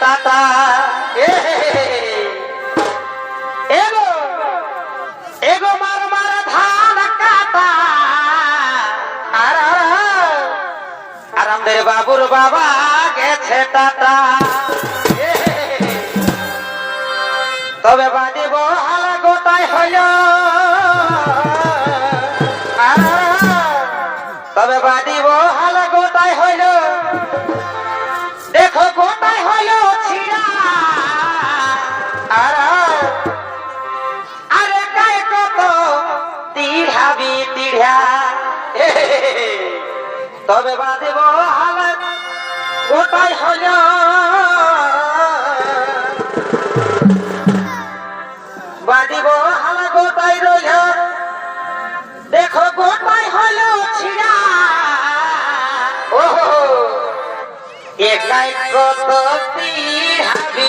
Tata এ এগো এগো মার কাটা। আর আর বাবুর বাবা গেছে এ তবে বাদিব হালা গোটাই হইল। তবে বাদিব হালা গোটাই হইল। দেখো তিড়াবি তিড়া। তবে বাদিব হালা গোটাই হইল বাদিব হালা গোটাই রইল? দেখো গোটাই হইল ছিড়া। একাই কত তিহাবি